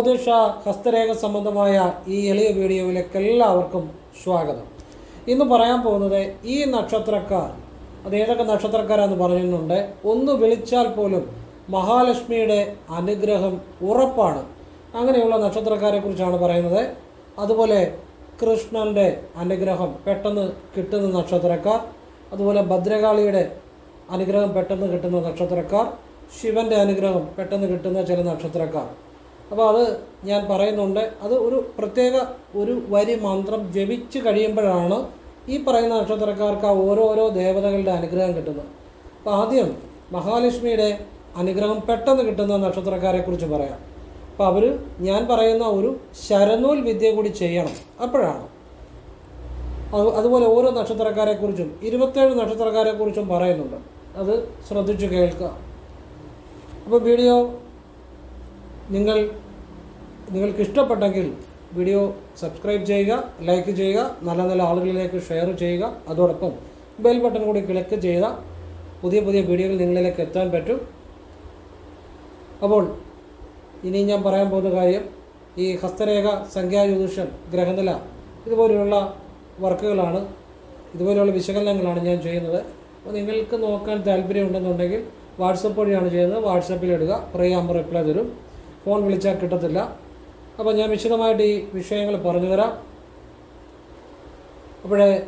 ജ്യോതിഷ ഹസ്തരേഖ സംബന്ധമായ ഈ എളിയ വീഡിയോയിലേക്ക് എല്ലാവർക്കും സ്വാഗതം. ഇന്ന് പറയാൻ പോകുന്നത് ഈ നക്ഷത്രക്കാർ അത് ഏതൊക്കെ നക്ഷത്രക്കാരാന്ന് പറയുന്നുണ്ട് ഒന്ന് വിളിച്ചാൽ പോലും മഹാലക്ഷ്മിയുടെ അനുഗ്രഹം ഉറപ്പാണ്. അങ്ങനെയുള്ള നക്ഷത്രക്കാരെ കുറിച്ചാണ് പറയുന്നത്. അതുപോലെ കൃഷ്ണന്റെ അനുഗ്രഹം പെട്ടെന്ന് കിട്ടുന്ന നക്ഷത്രക്കാർ അതുപോലെ ഭദ്രകാളിയുടെ അനുഗ്രഹം പെട്ടെന്ന് കിട്ടുന്ന നക്ഷത്രക്കാർ ശിവന്റെ അനുഗ്രഹം പെട്ടെന്ന് കിട്ടുന്ന ചില നക്ഷത്രക്കാർ. അപ്പോൾ അത് ഞാൻ പറയുന്നുണ്ട്. അത് ഒരു പ്രത്യേക ഒരു വരി മന്ത്രം ജപിച്ച് കഴിയുമ്പോഴാണ് ഈ പറയുന്ന നക്ഷത്രക്കാർക്ക് ആ ഓരോരോ ദേവതകളുടെ അനുഗ്രഹം കിട്ടുന്നത്. അപ്പോൾ ആദ്യം മഹാലക്ഷ്മിയുടെ അനുഗ്രഹം പെട്ടെന്ന് കിട്ടുന്ന നക്ഷത്രക്കാരെ കുറിച്ച് പറയാം. അപ്പോൾ അവർ ഞാൻ പറയുന്ന ഒരു ശരനൂൽ വിദ്യ കൂടി ചെയ്യണം. അപ്പോഴാണ്. അത് അതുപോലെ ഓരോ നക്ഷത്രക്കാരെ കുറിച്ചും ഇരുപത്തേഴ് നക്ഷത്രക്കാരെ കുറിച്ചും പറയുന്നുണ്ട്. അത് ശ്രദ്ധിച്ചു കേൾക്കുക. അപ്പോൾ വീഡിയോ നിങ്ങൾ നിങ്ങൾക്ക് ഇഷ്ടപ്പെട്ടെങ്കിൽ വീഡിയോ സബ്സ്ക്രൈബ് ചെയ്യുക ലൈക്ക് ചെയ്യുക നല്ല നല്ല ആളുകളിലേക്ക് ഷെയർ ചെയ്യുക. അതോടൊപ്പം ബെൽ ബട്ടൺ കൂടി ക്ലിക്ക് ചെയ്ത പുതിയ പുതിയ വീഡിയോകൾ നിങ്ങളിലേക്ക് എത്താൻ പറ്റും. അപ്പോൾ ഇനി ഞാൻ പറയാൻ പോകുന്ന കാര്യം ഈ ഹസ്തരേഖ സംഖ്യാജ്യോതിഷം ഗ്രഹനില ഇതുപോലെയുള്ള വർക്കുകളാണ് ഇതുപോലെയുള്ള വിശകലനങ്ങളാണ് ഞാൻ ചെയ്യുന്നത്. അപ്പോൾ നിങ്ങൾക്ക് നോക്കാൻ താല്പര്യമുണ്ടെന്നുണ്ടെങ്കിൽ വാട്സപ്പ് വഴിയാണ് ചെയ്യുന്നത്. വാട്സപ്പിൽ ഇടുക പറയാകുമ്പോൾ റിപ്ലൈ തരും. ഫോൺ വിളിച്ചാൽ കിട്ടത്തില്ല. അപ്പോൾ ഞാൻ വിശദമായിട്ട് ഈ വിഷയങ്ങൾ പറഞ്ഞു തരാം അപ്പോഴേ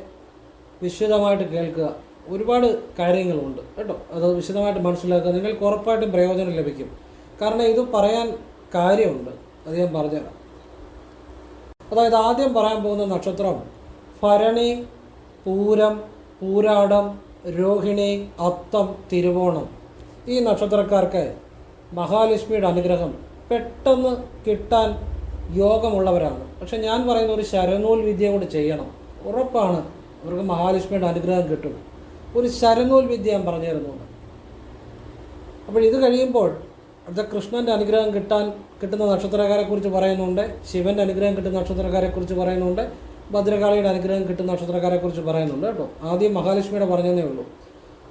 വിശദമായിട്ട് കേൾക്കുക. ഒരുപാട് കാര്യങ്ങളുണ്ട് കേട്ടോ. അത് വിശദമായിട്ട് മനസ്സിലാക്കുക. നിങ്ങൾക്ക് ഉറപ്പായിട്ടും പ്രയോജനം ലഭിക്കും. കാരണം ഇത് പറയാൻ കാര്യമുണ്ട്. അത് ഞാൻ പറഞ്ഞുതരാം. അതായത് ആദ്യം പറയാൻ പോകുന്ന നക്ഷത്രം. ഭരണി പൂരം പൂരാടം രോഹിണി അത്തം തിരുവോണം. ഈ നക്ഷത്രക്കാർക്ക് മഹാലക്ഷ്മിയുടെ അനുഗ്രഹം പെട്ടെന്ന് കിട്ടാൻ യോഗമുള്ളവരാണ്. പക്ഷെ ഞാൻ പറയുന്ന ഒരു ശരനൂൽ വിദ്യ കൂടി ചെയ്യണം. ഉറപ്പാണ് അവർക്ക് മഹാലക്ഷ്മിയുടെ അനുഗ്രഹം കിട്ടും. ഒരു ശരനൂൽ വിദ്യ ഞാൻ പറഞ്ഞു തരുന്നുണ്ട് അപ്പോൾ ഇത് കഴിയുമ്പോൾ അടുത്ത കൃഷ്ണന്റെ അനുഗ്രഹം കിട്ടാൻ കിട്ടുന്ന നക്ഷത്രക്കാരെ കുറിച്ച് പറയുന്നുണ്ട് ശിവന്റെ അനുഗ്രഹം കിട്ടുന്ന നക്ഷത്രക്കാരെ കുറിച്ച് പറയുന്നുണ്ട് ഭദ്രകാളിയുടെ അനുഗ്രഹം കിട്ടുന്ന നക്ഷത്രക്കാരെ കുറിച്ച് പറയുന്നുണ്ട് കേട്ടോ. ആദ്യം മഹാലക്ഷ്മിയുടെ പറഞ്ഞതേ ഉള്ളൂ.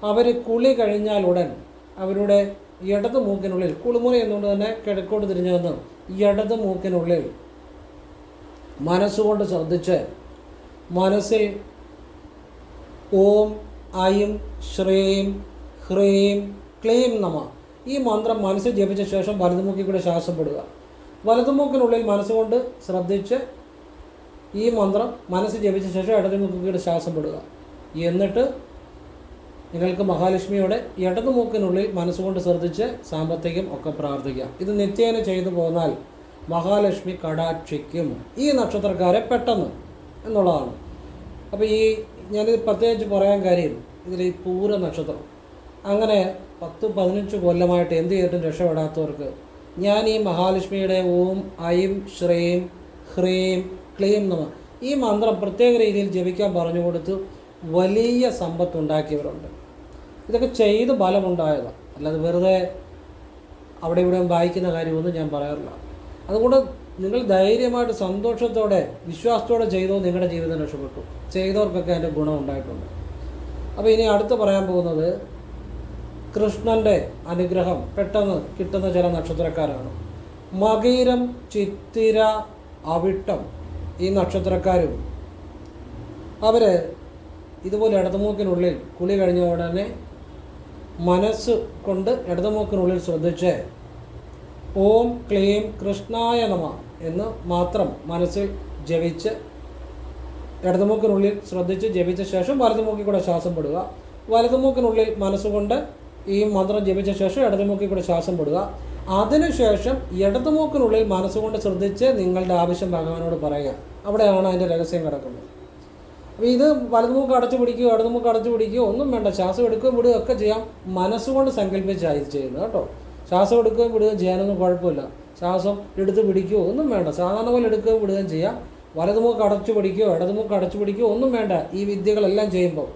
അവർ കുളി കഴിഞ്ഞാൽ ഉടൻ അവരുടെ ഇടത് മൂക്കിനുള്ളിൽ കുളിമുറി എന്നുകൊണ്ട് തന്നെ കിഴക്കോട്ട് തിരിഞ്ഞു വന്ന് ഇടത് മൂക്കിനുള്ളിൽ മനസ്സുകൊണ്ട് ശ്രദ്ധിച്ച് മനസ്സിൽ ഓം ഐം ശ്രീം ഹ്രീം ക്ലീം നമ. ഈ മന്ത്രം മനസ്സിൽ ജപിച്ച ശേഷം വലതുമുക്കിൽ കൂടെ ശ്വാസപ്പെടുക വലതുമുക്കിനുള്ളിൽ മനസ്സുകൊണ്ട് ശ്രദ്ധിച്ച് ഈ മന്ത്രം മനസ്സിൽ ജപിച്ച ശേഷം ഇടതുമുക്കിൽ കൂടെ ശ്വാസപ്പെടുക എന്നിട്ട് നിങ്ങൾക്ക് മഹാലക്ഷ്മിയുടെ ഇടതുമൂക്കിനുള്ളിൽ മനസ്സുകൊണ്ട് ശ്രദ്ധിച്ച് സാമ്പത്തികം ഒക്കെ പ്രാർത്ഥിക്കാം ഇത് നിത്യേന ചെയ്തു പോന്നാൽ മഹാലക്ഷ്മി കടാക്ഷിക്കും. ഈ നക്ഷത്രക്കാരെ പെട്ടെന്ന് എന്നുള്ളതാണ്. അപ്പോൾ ഈ ഞാനിത് പ്രത്യേകിച്ച് പറയാൻ കാര്യം ഇതിൽ ഈ പൂര നക്ഷത്രം. അങ്ങനെ പത്ത് പതിനഞ്ച് കൊല്ലമായിട്ട് എന്ത് ചെയ്തിട്ടും രക്ഷപ്പെടാത്തവർക്ക് ഞാൻ ഈ മഹാലക്ഷ്മിയുടെ ഓം ഐം ശ്രീം ഹ്രീം ക്ലീം നമ ഈ മന്ത്രം പ്രത്യേക രീതിയിൽ ജപിക്കാൻ പറഞ്ഞു കൊടുത്ത് വലിയ സമ്പത്ത് ഉണ്ടാക്കിയവരുണ്ട് ഇതൊക്കെ ചെയ്ത് ഫലമുണ്ടായതാണ് അല്ലാതെ വെറുതെ അവിടെ ഇവിടെ വായിക്കുന്ന കാര്യമൊന്നും ഞാൻ പറയാറില്ല. അതുകൊണ്ട് നിങ്ങൾ ധൈര്യമായിട്ട് സന്തോഷത്തോടെ വിശ്വാസത്തോടെ ചെയ്തോ നിങ്ങളുടെ ജീവിതം രക്ഷപ്പെട്ടു. ചെയ്തവർക്കൊക്കെ അതിന്റെ ഗുണം ഉണ്ടായിട്ടുണ്ട്. അപ്പോൾ ഇനി അടുത്ത് പറയാൻ പോകുന്നത് കൃഷ്ണന്റെ അനുഗ്രഹം പെട്ടെന്ന് കിട്ടുന്ന ചില നക്ഷത്രക്കാരാണ്. മകീരം ചിത്തിര അവിട്ടം ഈ നക്ഷത്രക്കാരും അവർ ഇതുപോലെ ഇടതുമൂക്കിനുള്ളിൽ കുളി കഴിഞ്ഞ ഉടനെ മനസ്സ് കൊണ്ട് ഇടതുമൂക്കിനുള്ളിൽ ശ്രദ്ധിച്ച് ഓം ക്ലീം കൃഷ്ണായ നമ എന്ന് മാത്രം മനസ്സിൽ ജപിച്ച് ഇടതുമൂക്കിനുള്ളിൽ ശ്രദ്ധിച്ച് ജപിച്ച ശേഷം വലതുമൂക്കി കൂടെ ശ്വാസം പെടുക. വലതുമൂക്കിനുള്ളിൽ മനസ്സുകൊണ്ട് ഈ മന്ത്രം ജപിച്ച ശേഷം ഇടതുമൂക്കി കൂടെ ശ്വാസം പെടുക. അതിനുശേഷം ഇടതുമൂക്കിനുള്ളിൽ മനസ്സുകൊണ്ട് ശ്രദ്ധിച്ച് നിങ്ങളുടെ ആവശ്യം ഭഗവാനോട് പറയുക. അവിടെയാണ് അതിന്റെ രഹസ്യം കിടക്കുന്നത്. അപ്പോൾ ഇത് വലതുമുക്ക് അടച്ചു പിടിക്കുകയോ ഇടതുമുക്ക് അടച്ചു പിടിക്കുകയോ ഒന്നും വേണ്ട. ശ്വാസം എടുക്കുകയും വിടുകയും ഒക്കെ ചെയ്യാം. മനസ്സുകൊണ്ട് സങ്കല്പിച്ചായി ചെയ്യുന്നത് കേട്ടോ. ശ്വാസം എടുക്കുകയും വിടുകയും ചെയ്യാനൊന്നും കുഴപ്പമില്ല. ശ്വാസം എടുത്ത് പിടിക്കുകയോ ഒന്നും വേണ്ട. സാധാരണ പോലെ എടുക്കുകയും വിടുകയും ചെയ്യാം. വലതുമുക്ക് അടച്ചു പിടിക്കുകയോ ഇടതുമുക്ക് അടച്ചു പിടിക്കുകയോ ഒന്നും വേണ്ട. ഈ വിദ്യകളെല്ലാം ചെയ്യുമ്പോൾ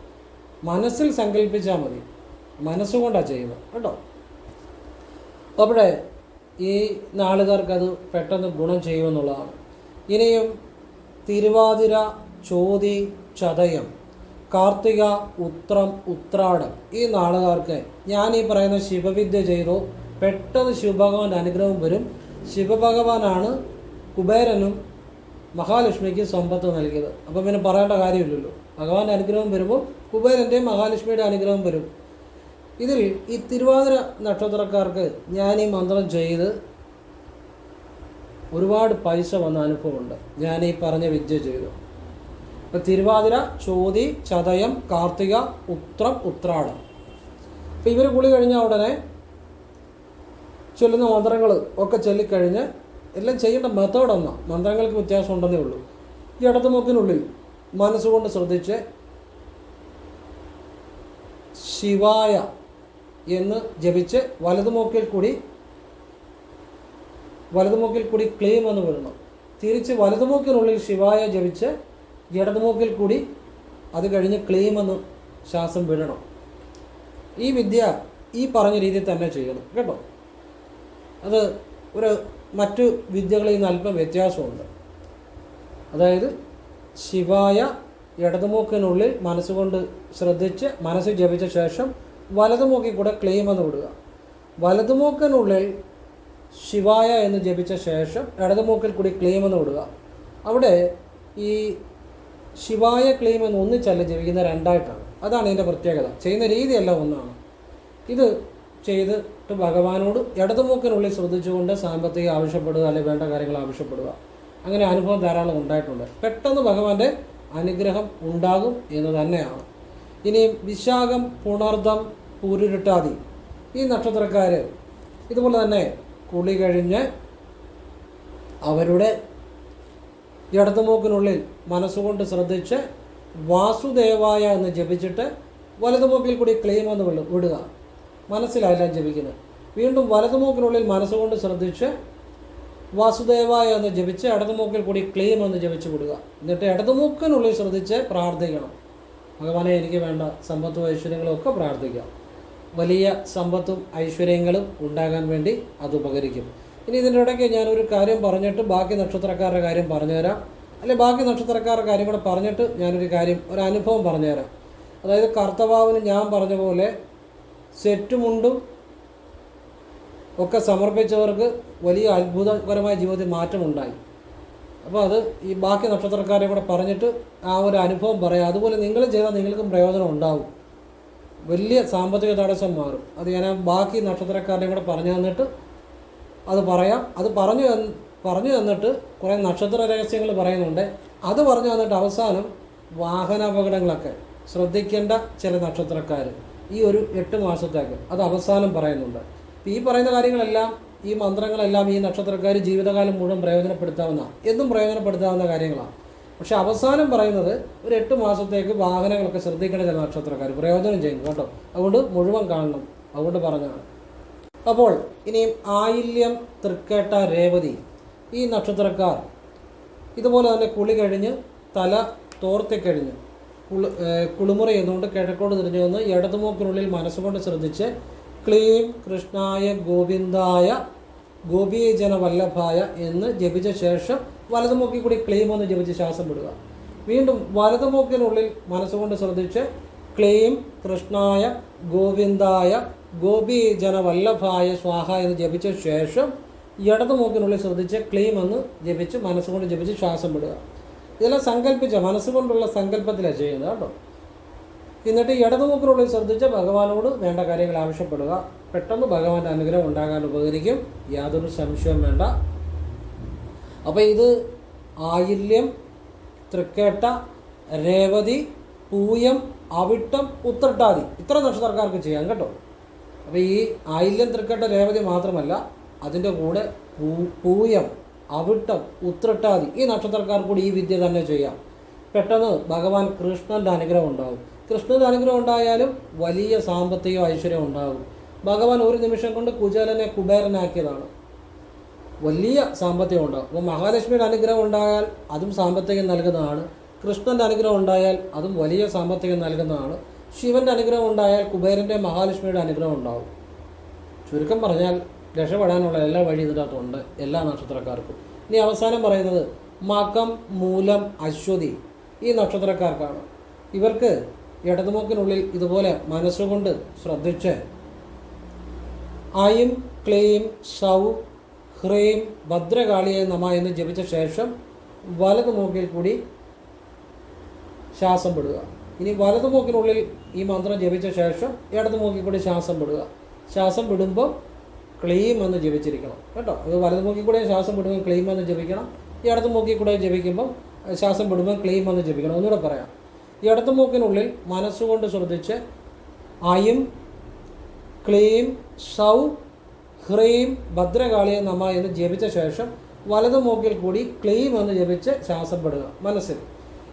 മനസ്സിൽ സങ്കല്പിച്ചാൽ മതി. മനസ്സുകൊണ്ടാണ് ചെയ്യുന്നത് കേട്ടോ. അപ്പോഴേ ഈ നാളുകാർക്ക് അത് പെട്ടെന്ന് ഗുണം ചെയ്യുമെന്നുള്ളതാണ്. ഇനിയും തിരുവാതിര ചോതി ചതയം. കാർത്തിക ഉത്രം ഉത്രാടം. ഈ നാളുകാർക്ക് ഞാൻ ഈ പറയുന്ന ശിവവിദ്യ ചെയ്തു. പെട്ടെന്ന് ശിവഭഗവാന്റെ അനുഗ്രഹം വരും. ശിവഭഗവാനാണ് കുബേരനും മഹാലക്ഷ്മിക്ക് സമ്പത്ത് നൽകിയത്. അപ്പം പിന്നെ പറയേണ്ട കാര്യമില്ലല്ലോ. ഭഗവാന്റെ അനുഗ്രഹം വരുമ്പോൾ കുബേരന്റെയും മഹാലക്ഷ്മിയുടെ അനുഗ്രഹം വരും. ഇതിൽ ഈ തിരുവാതിര നക്ഷത്രക്കാർക്ക് ഞാൻ ഈ മന്ത്രം ചെയ്ത് ഒരുപാട് പൈസ വന്ന അനുഭവമുണ്ട്. ഞാൻ ഈ പറഞ്ഞ വിദ്യ ചെയ്തു. ഇപ്പം തിരുവാതിര ചോതി ചതയം കാർത്തിക ഉത്രം ഉത്രാടം. അപ്പോൾ ഇവർ കുളി കഴിഞ്ഞ ഉടനെ ചൊല്ലുന്ന മന്ത്രങ്ങൾ ഒക്കെ ചൊല്ലിക്കഴിഞ്ഞ് എല്ലാം ചെയ്യേണ്ട മെത്തേഡ് ഒന്നാണ് മന്ത്രങ്ങൾക്ക് വ്യത്യാസം ഉണ്ടെന്നേ ഉള്ളൂ. ഈ ഇടതുമുക്കിനുള്ളിൽ മനസ്സുകൊണ്ട് ശ്രദ്ധിച്ച് ശിവായ എന്ന് ജപിച്ച് വലതു വലതുമൂക്കിൽ കൂടി വലതുമൂക്കിൽ കൂടി ക്ലെയിം എന്ന് വിടണം. തിരിച്ച് വലതുമൂക്കിനുള്ളിൽ ശിവായ ജപിച്ച് ഇടതുമൂക്കിൽ കൂടി അത് കഴിഞ്ഞ് ക്ലെയിം എന്ന് ശ്വാസം വിടണം. ഈ വിദ്യ ഈ പറഞ്ഞ രീതിയിൽ തന്നെ ചെയ്യണം കേട്ടോ? അത് ഒരു മറ്റു വിദ്യകളിൽ നിന്ന് അല്പം വ്യത്യാസമുണ്ട്. അതായത് ശിവായ ഇടതുമൂക്കിനുള്ളിൽ മനസ്സുകൊണ്ട് ശ്രദ്ധിച്ച് മനസ്സ് ജപിച്ച ശേഷം വലതുമൂക്കിൽ കൂടെ ക്ലെയിം എന്ന് വിടുക. വലതുമൂക്കിനുള്ളിൽ ശിവായ എന്ന് ജപിച്ച ശേഷം ഇടതുമൂക്കിൽ കൂടി ക്ലെയിം എന്ന് വിടുക. അവിടെ ഈ ശിവായ ക്ലെയിം എന്ന് ഒന്നിച്ചല്ല ജപിക്കുന്ന രണ്ടായിട്ടാണ്. അതാണ് ഇതിന്റെ പ്രത്യേകത. ചെയ്യുന്ന രീതിയല്ല ഒന്നാണ്. ഇത് ചെയ്തിട്ട് ഭഗവാനോട് ഇടതുമൂക്കിനുള്ളിൽ ശ്രദ്ധിച്ചുകൊണ്ട് സാമ്പത്തികം ആവശ്യപ്പെടുക അല്ലെങ്കിൽ വേണ്ട കാര്യങ്ങൾ ആവശ്യപ്പെടുക. അങ്ങനെ അനുഭവം ധാരാളം ഉണ്ടായിട്ടുണ്ട്. പെട്ടെന്ന് ഭഗവാന്റെ അനുഗ്രഹം ഉണ്ടാകും എന്ന് തന്നെയാണ്. ഇനി വിശാഖം പുണർദം പൂരുരുട്ടാതി ഈ നക്ഷത്രക്കാർ ഇതുപോലെ തന്നെ കുളി കഴിഞ്ഞ് അവരുടെ ഇടതുമൂക്കിനുള്ളിൽ മനസ്സുകൊണ്ട് ശ്രദ്ധിച്ച് വാസുദേവായ എന്ന് ജപിച്ചിട്ട് വലതുമൂക്കിൽ കൂടി ക്ലെയിം എന്ന് വിടുക. മനസ്സിലായില്ല ജപിക്കുന്നത്. വീണ്ടും വലതുമൂക്കിനുള്ളിൽ മനസ്സുകൊണ്ട് ശ്രദ്ധിച്ച് വാസുദേവായ എന്ന് ജപിച്ച് ഇടതുമൂക്കിൽ കൂടി ക്ലെയിം എന്ന് ജപിച്ച് വിടുക. എന്നിട്ട് ഇടതുമൂക്കിനുള്ളിൽ ശ്രദ്ധിച്ച് പ്രാർത്ഥിക്കണം. ഭഗവാനെ എനിക്ക് വേണ്ട സമ്പത്തും ഐശ്വര്യങ്ങളും ഒക്കെ പ്രാർത്ഥിക്കാം. വലിയ സമ്പത്തും ഐശ്വര്യങ്ങളും ഉണ്ടാകാൻ വേണ്ടി അത് ഉപകരിക്കും. ഇനി ഇതിന്റെ ഇടയ്ക്ക് ഞാനൊരു കാര്യം പറഞ്ഞിട്ട് ബാക്കി നക്ഷത്രക്കാരുടെ കാര്യം പറഞ്ഞുതരാം. അല്ലെ ബാക്കി നക്ഷത്രക്കാരുടെ കാര്യം കൂടെ പറഞ്ഞിട്ട് ഞാനൊരു കാര്യം ഒരു അനുഭവം പറഞ്ഞുതരാം. അതായത് കർത്തവാവിന് ഞാൻ പറഞ്ഞ പോലെ സെറ്റുമുണ്ടും ഒക്കെ സമർപ്പിച്ചവർക്ക് വലിയ അത്ഭുതകരമായ ജീവിതത്തിൽ മാറ്റമുണ്ടായി. അപ്പോൾ അത് ഈ ബാക്കി നക്ഷത്രക്കാരെ കൂടെ പറഞ്ഞിട്ട് ആ ഒരു അനുഭവം പറയാം. അതുപോലെ നിങ്ങൾ ചെയ്താൽ നിങ്ങൾക്കും പ്രയോജനം ഉണ്ടാവും. വലിയ സാമ്പത്തിക തടസ്സം മാറും. അത് ഞാൻ ബാക്കി നക്ഷത്രക്കാരെ കൂടെ പറഞ്ഞു തന്നിട്ട് അത് പറയാം. അത് പറഞ്ഞു പറഞ്ഞു തന്നിട്ട് കുറേ നക്ഷത്ര രഹസ്യങ്ങൾ പറയുന്നുണ്ട്. അത് പറഞ്ഞു തന്നിട്ട് അവസാനം വാഹനാപകടങ്ങളൊക്കെ. ശ്രദ്ധിക്കേണ്ട ചില നക്ഷത്രക്കാർ ഈ ഒരു എട്ട് മാസത്തേക്ക് അത് അവസാനം പറയുന്നുണ്ട്. ഈ പറയുന്ന കാര്യങ്ങളെല്ലാം ഈ മന്ത്രങ്ങളെല്ലാം ഈ നക്ഷത്രക്കാർ ജീവിതകാലം മുഴുവൻ പ്രയോജനപ്പെടുത്താവുന്ന എന്നും പ്രയോജനപ്പെടുത്താവുന്ന കാര്യങ്ങളാണ് പക്ഷെ അവസാനം പറയുന്നത് ഒരു എട്ട് മാസത്തേക്ക് വാഹനങ്ങളൊക്കെ ശ്രദ്ധിക്കേണ്ട ചില നക്ഷത്രക്കാർ പ്രയോജനം ചെയ്യും കേട്ടോ. അതുകൊണ്ട് മുഴുവൻ കാണണം. അതുകൊണ്ട് പറഞ്ഞതാണ്. അപ്പോൾ ഇനിയും ആയില്യം തൃക്കേട്ട രേവതി ഈ നക്ഷത്രക്കാർ ഇതുപോലെ തന്നെ കുളി കഴിഞ്ഞ് തല തോർത്തിക്കഴിഞ്ഞ് കുളി കുളിമുറ ചെയ്തുകൊണ്ട് കിഴക്കോട് തിരിഞ്ഞു വന്ന് ഇടതുമൂക്കിനുള്ളിൽ മനസ്സുകൊണ്ട് ശ്രദ്ധിച്ച് ക്ലീം കൃഷ്ണായ ഗോവിന്ദായ ഗോപീജന വല്ലഭായ എന്ന് ജപിച്ച ശേഷം വലതുമൂക്കിൽ കൂടി ക്ലീം എന്ന് ജപിച്ച് ശ്വാസം വിടുക. വീണ്ടും വലതുമൂക്കിനുള്ളിൽ മനസ്സുകൊണ്ട് ശ്രദ്ധിച്ച് ക്ലീം കൃഷ്ണായ ഗോവിന്ദായ ഗോപീജന ജനവല്ലഭായ സ്വാഹ എന്ന് ജപിച്ച ശേഷം ഇടതുമൂക്കിനുള്ളിൽ ശ്രദ്ധിച്ച് ക്ലെയിം എന്ന് ജപിച്ച് മനസ്സുകൊണ്ട് ജപിച്ച് ശ്വാസം വിടുക. ഇതെല്ലാം സങ്കല്പിച്ച മനസ്സുകൊണ്ടുള്ള സങ്കല്പത്തിലാണ് ചെയ്യുന്നത് കേട്ടോ. എന്നിട്ട് ഇടതുമൂക്കിനുള്ളിൽ ശ്രദ്ധിച്ച് ഭഗവാനോട് വേണ്ട കാര്യങ്ങൾ ആവശ്യപ്പെടുക. പെട്ടെന്ന് ഭഗവാന്റെ അനുഗ്രഹം ഉണ്ടാകാൻ ഉപകരിക്കും. യാതൊരു സംശയവും വേണ്ട. അപ്പോൾ ഇത് ആയില്യം തൃക്കേട്ട രേവതി പൂയം അവിട്ടം ഉത്രട്ടാതി. ഇത്ര നക്ഷത്രക്കാർക്ക് ചെയ്യാം കേട്ടോ. അപ്പോൾ ഈ ആയില്യം തൃക്കട്ട രേവതി മാത്രമല്ല അതിന്റെ കൂടെ പൂ പൂയം അവിട്ടം ഉത്രട്ടാതി ഈ നക്ഷത്രക്കാർ കൂടി ഈ വിദ്യ തന്നെ ചെയ്യാം. പെട്ടെന്ന് ഭഗവാൻ കൃഷ്ണന്റെ അനുഗ്രഹം ഉണ്ടാകും കൃഷ്ണന്റെ അനുഗ്രഹം ഉണ്ടായാലും വലിയ സാമ്പത്തിക ഐശ്വര്യം ഉണ്ടാകും ഭഗവാൻ ഒരു നിമിഷം കൊണ്ട് കുചേലനെ കുബേരനാക്കിയതാണ്. വലിയ സാമ്പത്തികം ഉണ്ടാകും അപ്പോൾ മഹാലക്ഷ്മിയുടെ അനുഗ്രഹം ഉണ്ടായാൽ അതും സാമ്പത്തികം നൽകുന്നതാണ്. കൃഷ്ണന്റെ അനുഗ്രഹം ഉണ്ടായാൽ അതും വലിയ സാമ്പത്തികം നൽകുന്നതാണ്. ശിവന്റെ അനുഗ്രഹം ഉണ്ടായാൽ കുബേരന്റെ മഹാലക്ഷ്മിയുടെ അനുഗ്രഹം ഉണ്ടാവും. ചുരുക്കം പറഞ്ഞാൽ രക്ഷപ്പെടാനുള്ള എല്ലാ വഴിയും ഇതിനകത്തുണ്ട് എല്ലാ നക്ഷത്രക്കാർക്കും. ഇനി അവസാനം പറയുന്നത് മകം മൂലം അശ്വതി ഈ നക്ഷത്രക്കാർക്കാണ്. ഇവർക്ക് ഇടതുമുക്കിനുള്ളിൽ ഇതുപോലെ മനസ്സുകൊണ്ട് ശ്രദ്ധിച്ച് ഐം ക്ലെയിം സൗ ഹ്രീം ഭദ്രകാളിയെ നമ എന്ന് ജപിച്ച ശേഷം വലതു മൂക്കിൽ കൂടി ശ്വാസം വിടുക. ഇനി വലതു മൂക്കിനുള്ളിൽ ഈ മന്ത്രം ജപിച്ച ശേഷം ഇടത് മൂക്കിൽ കൂടി ശ്വാസം വിടുക. ശ്വാസം വിടുമ്പോൾ ക്ലീം എന്ന് ജപിച്ചിരിക്കണം. കേട്ടോ? അത് വലതു മൂക്കിൽ കൂടെ ശ്വാസം വിടുമ്പോൾ ക്ലീം എന്ന് ജപിക്കണം. ഈ ഇടത് മൂക്കിൽ കൂടെ ജപിക്കുമ്പോൾ ശ്വാസം വിടുമ്പോൾ ക്ലീം എന്ന് ജപിക്കണം. ഒന്നുകൂടെ പറയാം. ഈ ഇടത് മൂക്കിനുള്ളിൽ മനസ്സുകൊണ്ട് ശ്രദ്ധിച്ച് അയും ക്ലീം സൗ ഹ്രീം ഭദ്രകാളിയെ നമ എന്ന് ജപിച്ച ശേഷം വലതു മൂക്കിൽ കൂടി ക്ലീം എന്ന് ജപിച്ച് ശ്വാസം മനസ്സിൽ.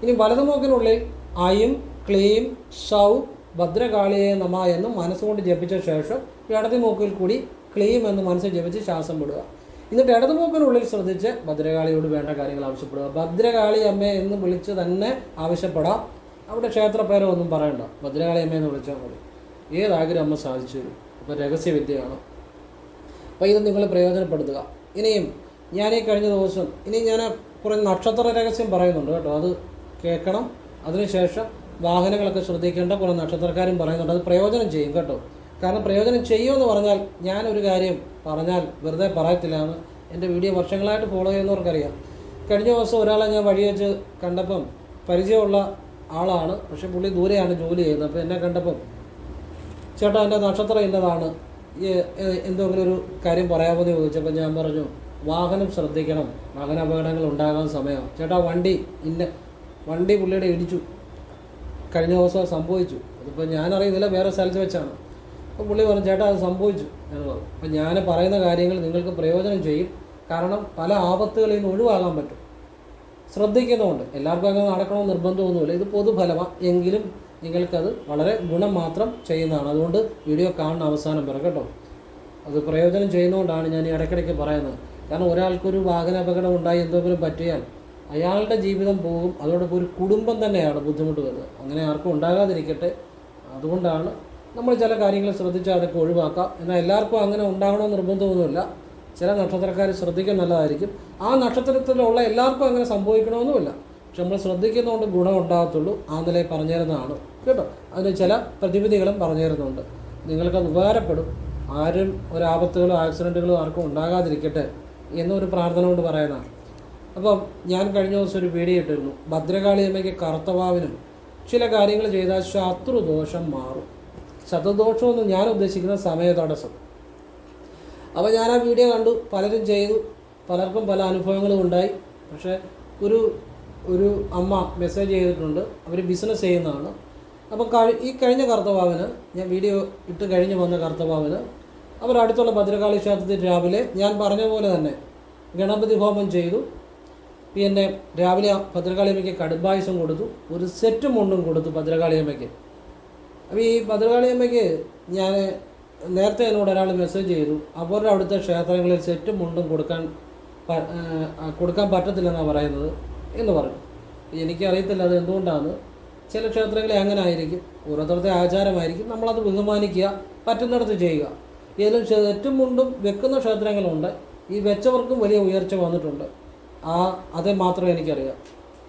ഇനി വലതു മൂക്കിനുള്ളിൽ അയും ക്ലീം ഷൗ ഭദ്രകാളിയെ നമ എന്നും മനസ്സുകൊണ്ട് ജപിച്ച ശേഷം ഇടതു മൂക്കിൽ കൂടി ക്ലീം എന്ന് മനസ്സിൽ ജപിച്ച് ശ്വാസം വിടുക. എന്നിട്ട് ഇടതു മൂക്കിനുള്ളിൽ ശ്രദ്ധിച്ച് ഭദ്രകാളിയോട് വേണ്ട കാര്യങ്ങൾ ആവശ്യപ്പെടുക. ഭദ്രകാളി അമ്മ എന്ന് വിളിച്ച് തന്നെ ആവശ്യപ്പെടാം. അവിടെ ക്ഷേത്രപ്പേരോ ഒന്നും പറയണ്ട. ഭദ്രകാളി അമ്മ എന്ന് വിളിച്ചാൽ മതി. ഏതാഗ്രഹം അമ്മ സാധിച്ചു തരും. അപ്പോൾ രഹസ്യവിദ്യയാണ്. അപ്പോൾ ഇത് നിങ്ങൾ പ്രയോജനപ്പെടുത്തുക. ഇനിയും ഞാൻ ഈ കഴിഞ്ഞ ദിവസം ഇനി ഞാൻ കുറേ നക്ഷത്ര രഹസ്യം പറയുന്നുണ്ട് കേട്ടോ. അത് കേൾക്കണം. അതിനുശേഷം വാഹനങ്ങളൊക്കെ ശ്രദ്ധിക്കേണ്ട കുറേ നക്ഷത്രക്കാരും പറയുന്നുണ്ട്. അത് പ്രയോജനം ചെയ്യും കേട്ടോ. കാരണം പ്രയോജനം ചെയ്യുമെന്ന് പറഞ്ഞാൽ ഞാനൊരു കാര്യം പറഞ്ഞാൽ വെറുതെ പറയത്തില്ല എന്ന് എന്റെ വീഡിയോ വർഷങ്ങളായിട്ട് ഫോളോ ചെയ്യുന്നവർക്കറിയാം. കഴിഞ്ഞ ദിവസം ഒരാളെ ഞാൻ വഴി വെച്ച് കണ്ടപ്പം പരിചയമുള്ള ആളാണ്. പക്ഷെ പുള്ളി ദൂരെയാണ് ജോലി ചെയ്യുന്നത്. അപ്പോൾ എന്നെ കണ്ടപ്പം ചേട്ടാ എന്റെ നക്ഷത്രം ഇന്നതാണ്. എന്തെങ്കിലും ഒരു കാര്യം പറയാമോ എന്ന് ചോദിച്ചപ്പോൾ ഞാൻ പറഞ്ഞു വാഹനം ശ്രദ്ധിക്കണം. വാഹന അപകടങ്ങൾ ഉണ്ടാകാൻ സമയം ചേട്ടാ വണ്ടി ഇന്ന വണ്ടി പുള്ളിയുടെ ഇടിച്ചു. കഴിഞ്ഞ ദിവസം അത് സംഭവിച്ചു. അതിപ്പോൾ ഞാനറിയുന്നില്ല വേറെ സ്ഥലത്ത് വെച്ചാണ്. അപ്പോൾ പുള്ളി പറഞ്ഞു ചേട്ടാ അത് സംഭവിച്ചു. എന്ന് പറഞ്ഞു. അപ്പോൾ ഞാൻ പറയുന്ന കാര്യങ്ങൾ നിങ്ങൾക്ക് പ്രയോജനം ചെയ്യും. കാരണം പല ആപത്തുകളിൽ നിന്ന് ഒഴിവാകാൻ പറ്റും. ശ്രദ്ധിക്കുന്നതുകൊണ്ട്. എല്ലാവർക്കും അങ്ങനെ നടക്കണമെന്ന് നിർബന്ധമൊന്നുമില്ല. ഇത് പൊതുഫലമാണ് എങ്കിലും നിങ്ങൾക്കത് വളരെ ഗുണം മാത്രം ചെയ്യുന്നതാണ്. അതുകൊണ്ട് വീഡിയോ കാണുന്ന അവസാനം വരെ കേട്ടോ. അത് പ്രയോജനം ചെയ്യുന്നതുകൊണ്ടാണ് ഞാൻ ഇടയ്ക്കിടയ്ക്ക് പറയുന്നത്. കാരണം ഒരാൾക്കൊരു വാഹന അപകടം ഉണ്ടായി എന്തെങ്കിലും പറ്റിയാൽ അയാളുടെ ജീവിതം പോകും. അതോടൊപ്പം ഒരു കുടുംബം തന്നെയാണ് ബുദ്ധിമുട്ട് വരുന്നത്. അങ്ങനെ ആർക്കും ഉണ്ടാകാതിരിക്കട്ടെ. അതുകൊണ്ടാണ് നമ്മൾ ചില കാര്യങ്ങൾ ശ്രദ്ധിച്ചാൽ അതൊക്കെ ഒഴിവാക്കാം. എന്നാൽ എല്ലാവർക്കും അങ്ങനെ ഉണ്ടാകണമെന്ന് നിർബന്ധമൊന്നുമില്ല. ചില നക്ഷത്രക്കാർ ശ്രദ്ധിക്കാൻ നല്ലതായിരിക്കും. ആ നക്ഷത്രത്തിലുള്ള എല്ലാവർക്കും അങ്ങനെ സംഭവിക്കണമെന്നുമില്ല. പക്ഷെ നമ്മൾ ശ്രദ്ധിക്കുന്നതുകൊണ്ട് ഗുണം ഉണ്ടാകത്തുള്ളൂ. ആ നിലയിൽ കേട്ടോ? അതിന് ചില പ്രതിവിധികളും പറഞ്ഞു തരുന്നുണ്ട് നിങ്ങൾക്കത് ഉപകാരപ്പെടും. ആരും ഒരാപത്തുകളോ ആക്സിഡന്റുകളോ ആർക്കും ഉണ്ടാകാതിരിക്കട്ടെ എന്നൊരു പ്രാർത്ഥന കൊണ്ട് പറയുന്നതാണ്. അപ്പം ഞാൻ കഴിഞ്ഞ ദിവസം ഒരു വീഡിയോ ഇട്ടിരുന്നു. ഭദ്രകാളി അമ്മയ്ക്ക് കറുത്തവാവിനും ചില കാര്യങ്ങൾ ചെയ്താൽ ശത്രുദോഷം മാറും. ശത്രുദോഷമെന്ന് ഞാൻ ഉദ്ദേശിക്കുന്ന സമയ തടസ്സം അപ്പോൾ ഞാൻ ആ വീഡിയോ കണ്ടു. പലരും ചെയ്തു. പലർക്കും പല അനുഭവങ്ങളും ഉണ്ടായി. പക്ഷേ ഒരു ഒരു അമ്മ മെസ്സേജ് ചെയ്തിട്ടുണ്ട്. അവർ ബിസിനസ് ചെയ്യുന്നതാണ്. അപ്പം കഴി ഈ കഴിഞ്ഞ കർത്തവാവിന് ഞാൻ വീഡിയോ ഇട്ട് കഴിഞ്ഞ് വന്ന കർത്തവാവിന് അവർ അടുത്തുള്ള ഭദ്രകാളി ക്ഷേത്രത്തിൽ രാവിലെ ഞാൻ പറഞ്ഞ പോലെ തന്നെ ഗണപതി ഹോമം ചെയ്തു. പിന്നെ രാവിലെ ഭദ്രകാളിയമ്മയ്ക്ക് ഭദ്രകാളി കടുംബായുസം കൊടുത്തു. ഒരു സെറ്റ് മുണ്ടും കൊടുത്തു ഭദ്രകാളിയമ്മയ്ക്ക്. അപ്പോൾ ഈ ഭദ്രകാളിയമ്മയ്ക്ക് ഞാൻ നേരത്തെ എന്നോട് ഒരാൾ മെസ്സേജ് ചെയ്തു. അവരുടെ അവിടുത്തെ ക്ഷേത്രങ്ങളിൽ സെറ്റും മുണ്ടും കൊടുക്കാൻ കൊടുക്കാൻ പറ്റത്തില്ലെന്നാണ് പറയുന്നത് എന്ന് പറഞ്ഞു. എനിക്കറിയത്തില്ല അത് എന്തുകൊണ്ടാണ്. ചില ക്ഷേത്രങ്ങളിൽ അങ്ങനെ ആയിരിക്കും ഓരോരുത്തരുടെ ആചാരമായിരിക്കും. നമ്മളത് ബഹുമാനിക്കുക പറ്റുന്നിടത്ത് ചെയ്യുക. ഏതെങ്കിലും സെറ്റും മുണ്ടും വെക്കുന്ന ക്ഷേത്രങ്ങളുണ്ട്. ഈ വെച്ചവർക്കും വലിയ ഉയർച്ച വന്നിട്ടുണ്ട്. ആ അത് മാത്രമേ എനിക്കറിയാം.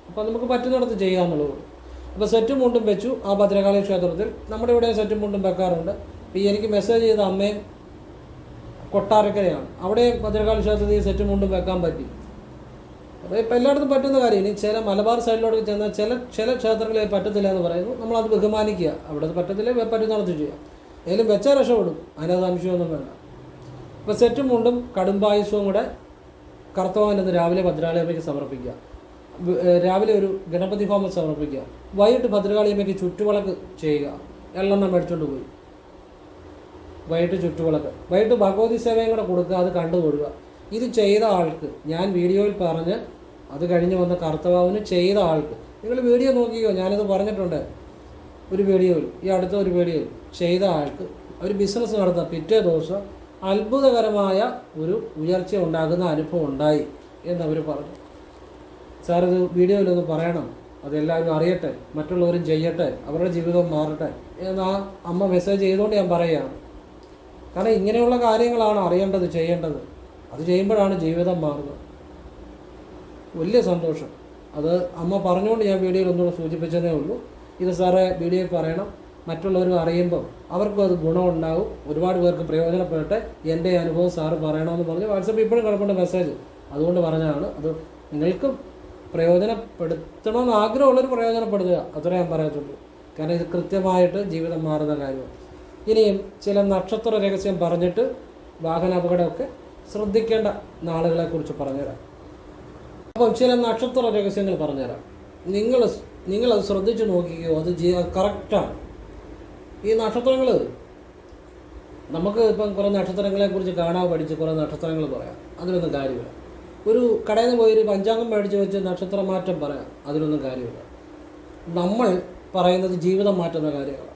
അപ്പോൾ നമുക്ക് പറ്റുന്നിടത്ത് ചെയ്യാമെന്നുള്ളൂ അപ്പോൾ സെറ്റും മുണ്ടും വെച്ചു ആ ഭദ്രകാളി ക്ഷേത്രത്തിൽ. നമ്മുടെ ഇവിടെ സെറ്റും മുണ്ടും വെക്കാറുണ്ട്. ഈ എനിക്ക് മെസ്സേജ് ചെയ്ത അമ്മയും കൊട്ടാരക്കരയാണ്. അവിടെ ഭദ്രകാളി ക്ഷേത്രത്തിൽ സെറ്റും മുണ്ടും വെക്കാൻ പറ്റി. അപ്പോൾ ഇപ്പം എല്ലായിടത്തും പറ്റുന്ന കാര്യം ഇനി ചില മലബാർ സൈഡിലോട്ട് ചെന്നാൽ ചില ചില ക്ഷേത്രങ്ങളിൽ പറ്റത്തില്ല എന്ന് പറയുന്നു. നമ്മളത് ബഹുമാനിക്കുക. അവിടെ അത് പറ്റത്തില്ല പറ്റുന്നിടത്ത് ചെയ്യുക ഏതായാലും വെച്ചാൽ രക്ഷപ്പെടും. അതിനകത്ത് സംശയമൊന്നും വേണ്ട. അപ്പോൾ സെറ്റും മുണ്ടും കടുംബായുസവും കൂടെ കർത്തവാനെന്ന് രാവിലെ ഭദ്രകാളിയമ്മയ്ക്ക് സമർപ്പിക്കുക. രാവിലെ ഒരു ഗണപതി ഹോമം സമർപ്പിക്കുക. വൈകിട്ട് ഭദ്രകാളിയമ്മയ്ക്ക് ചുറ്റുവിളക്ക് ചെയ്യുക. എള്ളെണ്ണം മേടിച്ചുകൊണ്ട് പോയി. വൈകിട്ട് ചുറ്റുവിളക്ക്. വൈകിട്ട് ഭഗവതി സേവയും കൂടെ കൊടുക്കുക അത് കണ്ടു കൊടുക്കുക ഇത് ചെയ്ത ആൾക്ക് ഞാൻ വീഡിയോയിൽ പറഞ്ഞ് അത് കഴിഞ്ഞ് വന്ന കർത്തവാവിന് ചെയ്ത ആൾക്ക്. നിങ്ങൾ വീഡിയോ നോക്കിയോ ഞാനിത് പറഞ്ഞിട്ടുണ്ട്. ഒരു വീഡിയോയിൽ ഈ അടുത്ത ഒരു വീഡിയോയിൽ ചെയ്ത ആൾക്ക്. ഒരു ബിസിനസ് നടത്തുക പിറ്റേ ദിവസം അത്ഭുതകരമായ ഒരു ഉയർച്ച ഉണ്ടാകുന്ന അനുഭവം ഉണ്ടായി എന്നവർ പറഞ്ഞു. സാർ ഇത് വീഡിയോയിലൊന്ന് പറയണം. അതെല്ലാവരും അറിയട്ടെ മറ്റുള്ളവരും ചെയ്യട്ടെ അവരുടെ ജീവിതം മാറട്ടെ എന്ന് ആ അമ്മ മെസ്സേജ് ചെയ്തുകൊണ്ട് ഞാൻ പറയുകയാണ്. കാരണം ഇങ്ങനെയുള്ള കാര്യങ്ങളാണ് അറിയേണ്ടത് ചെയ്യേണ്ടത്. അത് ചെയ്യുമ്പോഴാണ് ജീവിതം മാറുന്നത്. വലിയ സന്തോഷം. അത് അമ്മ പറഞ്ഞുകൊണ്ട് ഞാൻ വീഡിയോയിൽ ഒന്നുകൂടെ സൂചിപ്പിച്ചതേ ഉള്ളൂ. ഇത് സാറേ വീഡിയോയിൽ പറയണം. മറ്റുള്ളവരും അറിയുമ്പോൾ അവർക്കും അത് ഗുണമുണ്ടാകും. ഒരുപാട് പേർക്ക് പ്രയോജനപ്പെടട്ടെ. എന്റെ അനുഭവം സാറ് പറയണമെന്ന് പറഞ്ഞ് വാട്സപ്പിൽ ഇപ്പോഴും കിടപ്പുണ്ട് മെസ്സേജ് അതുകൊണ്ട് പറഞ്ഞതാണ്. അത് നിങ്ങൾക്കും പ്രയോജനപ്പെടുത്തണമെന്ന് ആഗ്രഹമുള്ളൊരു പ്രയോജനപ്പെടുത്തുക. അത്രേ ഞാൻ പറയത്തുള്ളൂ. കാരണം ഇത് കൃത്യമായിട്ട് ജീവിതം മാറുന്ന കാര്യമാണ്. ഇനിയും ചില നക്ഷത്ര രഹസ്യം പറഞ്ഞിട്ട് വാഹന അപകടമൊക്കെ ശ്രദ്ധിക്കേണ്ട നാളുകളെക്കുറിച്ച് പറഞ്ഞുതരാം. അപ്പം ചില നക്ഷത്ര രഹസ്യങ്ങൾ പറഞ്ഞുതരാം. നിങ്ങൾ നിങ്ങളത് ശ്രദ്ധിച്ച് നോക്കിക്കോ. അത് ജീ കറക്റ്റാണ് ഈ നക്ഷത്രങ്ങൾ. നമുക്ക് ഇപ്പം കുറേ നക്ഷത്രങ്ങളെ കുറിച്ച് കാണാൻ പഠിച്ച് കുറേ നക്ഷത്രങ്ങൾ പറയാം. അതിലൊന്നും കാര്യമില്ല. ഒരു കടയിൽ നിന്ന് പോയി ഒരു പഞ്ചാംഗം മേടിച്ച് വെച്ച് നക്ഷത്രമാറ്റം പറയാം. അതിലൊന്നും കാര്യമില്ല. നമ്മൾ പറയുന്നത് ജീവിതം മാറ്റുന്ന കാര്യങ്ങളാണ്.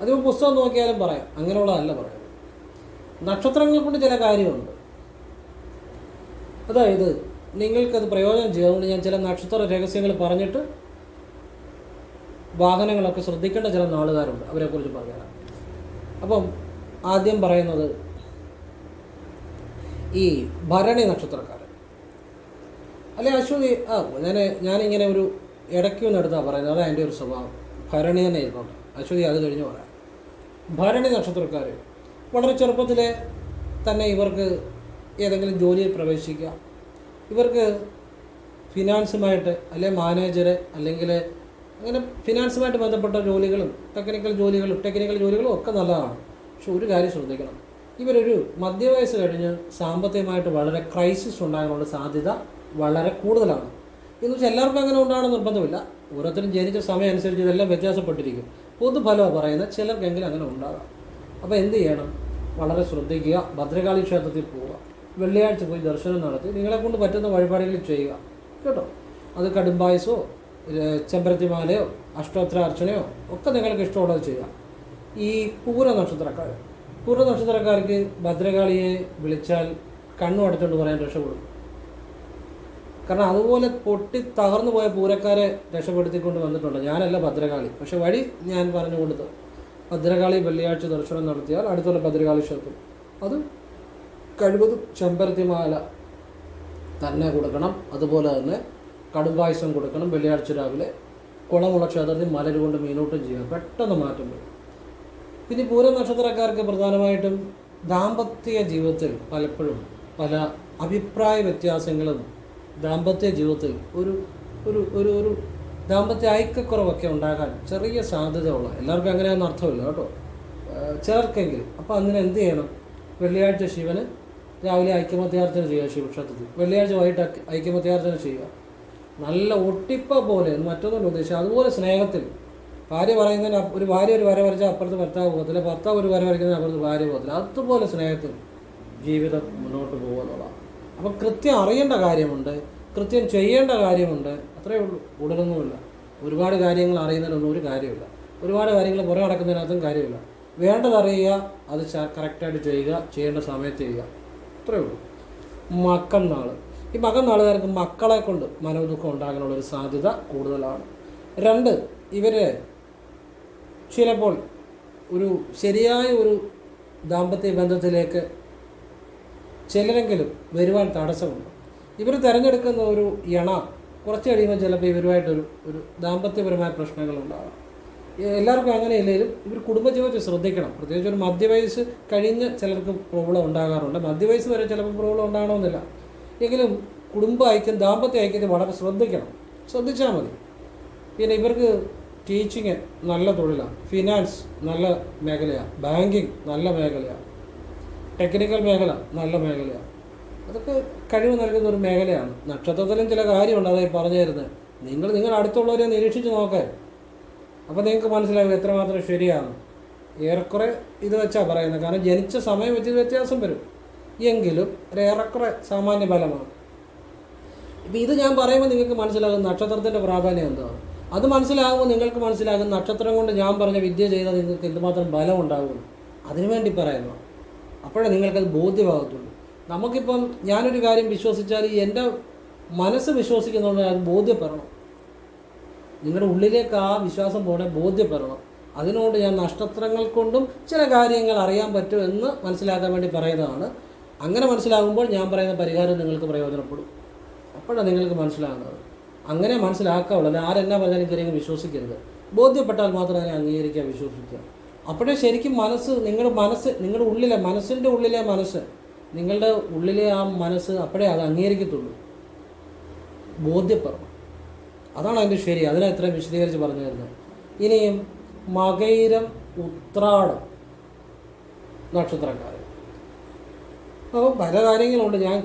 അതിപ്പോൾ പുസ്തകം നോക്കിയാലും പറയാം. അങ്ങനെയുള്ളതല്ല പറയാം നക്ഷത്രങ്ങൾ കൊണ്ട് ചില കാര്യമുണ്ട്. അതായത് നിങ്ങൾക്കത് പ്രയോജനം ചെയ്തുകൊണ്ട് ഞാൻ ചില നക്ഷത്ര രഹസ്യങ്ങൾ പറഞ്ഞിട്ട് വാഹനങ്ങളൊക്കെ ശ്രദ്ധിക്കേണ്ട ചില നാളുകാരുണ്ട്. അവരെക്കുറിച്ച് പറയാം അപ്പം ആദ്യം പറയുന്നത് ഈ ഭരണി നക്ഷത്രക്കാരൻ. അല്ലെ അശ്വതി ആ ഞാൻ ഞാനിങ്ങനെ ഒരു ഇടയ്ക്ക് നിന്ന് പറയുന്നത്. അതാണ് എന്റെ ഒരു സ്വഭാവം. ഭരണി തന്നെ ഇരുന്നോട്ടെ അശ്വതി അത് കഴിഞ്ഞ് പറയാം. ഭരണി നക്ഷത്രക്കാർ വളരെ ചെറുപ്പത്തിലെ തന്നെ ഇവർക്ക് ഏതെങ്കിലും ജോലിയിൽ പ്രവേശിക്കുക. ഇവർക്ക് ഫിനാൻസുമായിട്ട് അല്ലെ മാനേജർ അല്ലെങ്കിൽ അങ്ങനെ ഫിനാൻസുമായിട്ട് ബന്ധപ്പെട്ട ജോലികളും ടെക്നിക്കൽ ജോലികളും ടെക്നിക്കൽ ജോലികളും ഒക്കെ നല്ലതാണ്. പക്ഷെ ഒരു കാര്യം ശ്രദ്ധിക്കണം. ഇവരൊരു മധ്യവയസ്സ് കഴിഞ്ഞ് സാമ്പത്തികമായിട്ട് വളരെ ക്രൈസിസ് ഉണ്ടാകാനുള്ള സാധ്യത വളരെ കൂടുതലാണ്. എന്ന് വെച്ചാൽ എല്ലാവർക്കും അങ്ങനെ ഉണ്ടാകണം നിർബന്ധമില്ല. ഓരോരുത്തരും ജനിച്ച സമയം അനുസരിച്ച് ഇതെല്ലാം വ്യത്യാസപ്പെട്ടിരിക്കും. പൊതുഫലമാണ് പറയുന്നത് ചിലർക്കെങ്കിലും അങ്ങനെ ഉണ്ടാകാം. അപ്പോൾ എന്ത് ചെയ്യണം? വളരെ ശ്രദ്ധിക്കുക. ഭദ്രകാളി ക്ഷേത്രത്തിൽ പോവുക. വെള്ളിയാഴ്ച പോയി ദർശനം നടത്തി നിങ്ങളെ കൊണ്ട് പറ്റുന്ന വഴിപാടുകൾ ചെയ്യുക. കേട്ടോ? അത് കടുംബായസോ ചെമ്പരത്തിമാലയോ അഷ്ടോത്തര അർച്ചനയോ ഒക്കെ നിങ്ങൾക്ക് ഇഷ്ടമുള്ളത് ചെയ്യാം. ഈ പൂര നക്ഷത്രക്കാർ. പൂര നക്ഷത്രക്കാർക്ക് ഭദ്രകാളിയെ വിളിച്ചാൽ കണ്ണു അടച്ചുകൊണ്ട് പറയാൻ രക്ഷപ്പെടും. കാരണം അതുപോലെ പൊട്ടി തകർന്നു പോയ പൂരക്കാരെ രക്ഷപ്പെടുത്തിക്കൊണ്ട് വന്നിട്ടുണ്ട്. ഞാനല്ല ഭദ്രകാളി. പക്ഷെ വഴി ഞാൻ പറഞ്ഞു കൊടുത്തു ഭദ്രകാളി വെള്ളിയാഴ്ച ദർശനം നടത്തിയാൽ അടുത്തുള്ള ഭദ്രകാളി ക്ഷേത്രം. അത് കഴിവതും ചെമ്പരത്തിമാല തന്നെ കൊടുക്കണം. അതുപോലെ തന്നെ കടുംപായസം കൊടുക്കണം. വെള്ളിയാഴ്ച രാവിലെ കുളമുള്ള ക്ഷേത്രത്തിൽ മലരുകൊണ്ട് മീനോട്ടം ചെയ്യുക. പെട്ടെന്ന് മാറ്റം വരും. പിന്നെ പൂരം നക്ഷത്രക്കാർക്ക് പ്രധാനമായിട്ടും ദാമ്പത്യ ജീവിതത്തിൽ പലപ്പോഴും പല അഭിപ്രായ വ്യത്യാസങ്ങളും ദാമ്പത്യ ജീവിതത്തിൽ ഒരു ഒരു ഒരു ഒരു ദാമ്പത്യ ഐക്യക്കുറവൊക്കെ ഉണ്ടാകാൻ ചെറിയ സാധ്യതയുള്ള എല്ലാവർക്കും അങ്ങനെയൊന്നും അർത്ഥമില്ല കേട്ടോ. ചേർക്കെങ്കിലും അപ്പോൾ അങ്ങനെ എന്ത് ചെയ്യണം? വെള്ളിയാഴ്ച ശിവന് രാവിലെ ഐക്യമത്യാർത്ഥന ചെയ്യുക ശിവക്ഷേത്രത്തിൽ. വെള്ളിയാഴ്ച വൈകിട്ട് ഐക്യ- ഐക്യമത്യാർത്ഥന ചെയ്യുക. നല്ല ഒട്ടിപ്പ പോലെ മറ്റൊന്നും ഉദ്ദേശിച്ചത് അതുപോലെ സ്നേഹത്തിൽ. ഭാര്യ പറയുന്നതിന് ഒരു ഭാര്യ ഒരു വര വരച്ചാൽ അപ്പുറത്ത് ഭർത്താവ് പോകത്തില്ല ഭർത്താവ് ഒരു വര വരയ്ക്കുന്നതിന് അപ്പുറത്ത് ഭാര്യ പോകത്തില്ല. അതുപോലെ സ്നേഹത്തിൽ ജീവിതം മുന്നോട്ട് പോകുന്നതാണ് അപ്പം കൃത്യം അറിയേണ്ട കാര്യമുണ്ട് കൃത്യം ചെയ്യേണ്ട കാര്യമുണ്ട് അത്രയേ ഉള്ളൂ. കൂടുതലൊന്നുമില്ല ഒരുപാട് കാര്യങ്ങൾ അറിയുന്നതിനൊന്നും ഒരു കാര്യമില്ല. ഒരുപാട് കാര്യങ്ങൾ പുറകെ നടക്കുന്നതിനകത്തും കാര്യമില്ല. വേണ്ടത് അറിയുക അത് കറക്റ്റായിട്ട് ചെയ്യുക ചെയ്യേണ്ട സമയത്ത് ചെയ്യുക. അത്രയേ ഉള്ളൂ. മക്കൾ നാൾ ഈ മകൻ നാളുകാർക്ക് മക്കളെ കൊണ്ട് മനോദുഃഖം ഉണ്ടാകാനുള്ളൊരു സാധ്യത കൂടുതലാണ്. രണ്ട് ഇവർ ചിലപ്പോൾ ഒരു ശരിയായ ഒരു ദാമ്പത്യ ബന്ധത്തിലേക്ക് ചിലരെങ്കിലും വരുവാൻ തടസ്സമുണ്ട്. ഇവർ തിരഞ്ഞെടുക്കുന്ന ഒരു ഇണ കുറച്ച് കഴിയുമ്പോൾ ചിലപ്പോൾ ഇവരുമായിട്ടൊരു ഒരു ദാമ്പത്യപരമായ പ്രശ്നങ്ങളുണ്ടാകാം എല്ലാവർക്കും അങ്ങനെയില്ലെങ്കിലും ഇവർ കുടുംബജീവിതത്തിൽ ശ്രദ്ധിക്കണം. പ്രത്യേകിച്ച് ഒരു മധ്യവയസ്സ് കഴിഞ്ഞ് ചിലർക്ക് പ്രോബ്ലം ഉണ്ടാകാറുണ്ട്. മധ്യവയസ്സ് വരെ ചിലപ്പോൾ പ്രോബ്ലം ഉണ്ടാകണമെന്നില്ല. എങ്കിലും കുടുംബ ഐക്യം ദാമ്പത്യ ഐക്യത്തെ വളരെ ശ്രദ്ധിക്കണം. ശ്രദ്ധിച്ചാൽ മതി. പിന്നെ ഇവർക്ക് ടീച്ചിങ് നല്ല തൊഴിലാണ്. ഫിനാൻസ് നല്ല മേഖലയാണ് ബാങ്കിങ് നല്ല മേഖലയാണ് ടെക്നിക്കൽ മേഖല നല്ല മേഖലയാണ് അതൊക്കെ കഴിവ് നൽകുന്ന ഒരു മേഖലയാണ്. നക്ഷത്രത്തിലും ചില കാര്യമുണ്ട് അതായി പറഞ്ഞു തരുന്നത് നിങ്ങൾ നിങ്ങൾ അടുത്തുള്ളവരെ നിരീക്ഷിച്ച് നോക്കാൻ അപ്പോൾ നിങ്ങൾക്ക് മനസ്സിലാകും എത്രമാത്രം ശരിയാണ്. ഏറെക്കുറെ ഇത് വെച്ചാണ് പറയുന്നത്. കാരണം ജനിച്ച സമയം വെച്ച് വ്യത്യാസം വരും. എങ്കിലും ഏറെക്കുറെ സാമാന്യ ഫലമാണ്. ഇപ്പം ഇത് ഞാൻ പറയുമ്പോൾ നിങ്ങൾക്ക് മനസ്സിലാകും നക്ഷത്രത്തിന്റെ പ്രാധാന്യം എന്താണ്? അത് മനസ്സിലാകുമ്പോൾ നിങ്ങൾക്ക് മനസ്സിലാകും നക്ഷത്രം കൊണ്ട് ഞാൻ പറഞ്ഞ വിദ്യ ചെയ്താൽ നിങ്ങൾക്ക് എന്തുമാത്രം ബലം അതിനു അതിനുവേണ്ടി പറയുന്നു. അപ്പോഴേ നിങ്ങൾക്കത് ബോധ്യമാകത്തുള്ളൂ. നമുക്കിപ്പം ഞാനൊരു കാര്യം വിശ്വസിച്ചാൽ എന്റെ മനസ്സ് വിശ്വസിക്കുന്നുണ്ട് അത് ബോധ്യപ്പെടണം. നിങ്ങളുടെ ഉള്ളിലേക്ക് ആ വിശ്വാസം പോലെ ബോധ്യപ്പെടണം. അതിനോട് ഞാൻ നക്ഷത്രങ്ങൾ കൊണ്ടും ചില കാര്യങ്ങൾ അറിയാൻ പറ്റുമെന്ന് മനസ്സിലാക്കാൻ വേണ്ടി പറയുന്നതാണ് അങ്ങനെ മനസ്സിലാകുമ്പോൾ ഞാൻ പറയുന്ന പരിഹാരം നിങ്ങൾക്ക് പ്രയോജനപ്പെടും. അപ്പോഴാണ് നിങ്ങൾക്ക് മനസ്സിലാകുന്നത്. അങ്ങനെ മനസ്സിലാക്കാവുള്ളൂ അല്ല ആരെന്നാ പറഞ്ഞാലും കയറി വിശ്വസിക്കരുത്. ബോധ്യപ്പെട്ടാൽ മാത്രം അതിനെ അംഗീകരിക്കാൻ വിശ്വസിക്കുക. അപ്പോഴേ ശരിക്കും മനസ്സ് നിങ്ങളുടെ മനസ്സ് നിങ്ങളുടെ ഉള്ളിലെ മനസ്സിന്റെ ഉള്ളിലെ മനസ്സ് നിങ്ങളുടെ ഉള്ളിലെ ആ മനസ്സ് അപ്പോഴേ അത് അംഗീകരിക്കത്തുള്ളൂ. ബോധ്യപ്പെടണം. അതാണ് അതിന്റെ ശരി. അതിനെ ഇത്രയും വിശദീകരിച്ച് പറഞ്ഞു തരുന്നത്. ഇനിയും മകൈരം ഉത്രാടം നക്ഷത്രക്കാർ അപ്പോൾ പല കാര്യങ്ങളുണ്ട്. ഞാൻ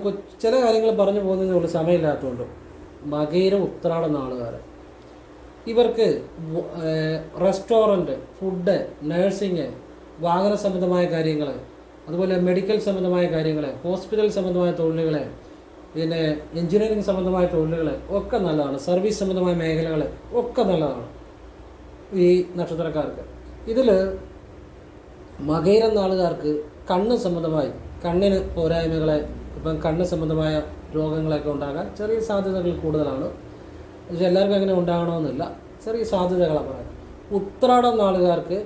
ചില കാര്യങ്ങൾ പറഞ്ഞു പോകുന്നതിന് ഉള്ള സമയമില്ലാത്തതുകൊണ്ട്. മകേര ഉത്രാട നാളുകാർ ഇവർക്ക് റെസ്റ്റോറന്റ് ഫുഡ് നഴ്സിങ് വാഹന സംബന്ധമായ കാര്യങ്ങൾ അതുപോലെ മെഡിക്കൽ സംബന്ധമായ കാര്യങ്ങൾ ഹോസ്പിറ്റൽ സംബന്ധമായ തൊഴിലുകൾ പിന്നെ എഞ്ചിനീയറിംഗ് സംബന്ധമായ തൊഴിലുകൾ ഒക്കെ നല്ലതാണ്. സർവീസ് സംബന്ധമായ മേഖലകൾ ഒക്കെ നല്ലതാണ്. ഈ നക്ഷത്രക്കാർക്ക്. ഇതിൽ മകേരം നാളുകാർക്ക് കണ്ണ് സംബന്ധമായി കണ്ണിന് പോരായ്മകളെ ഇപ്പം കണ്ണ് സംബന്ധമായ രോഗങ്ങളൊക്കെ ഉണ്ടാകാൻ ചെറിയ സാധ്യതകൾ കൂടുതലാണ്. പക്ഷേ എല്ലാവർക്കും അങ്ങനെ ഉണ്ടാകണമെന്നില്ല. ചെറിയ സാധ്യതകളാണ് പറയാം. ഉത്രാടം നാളുകാർക്ക്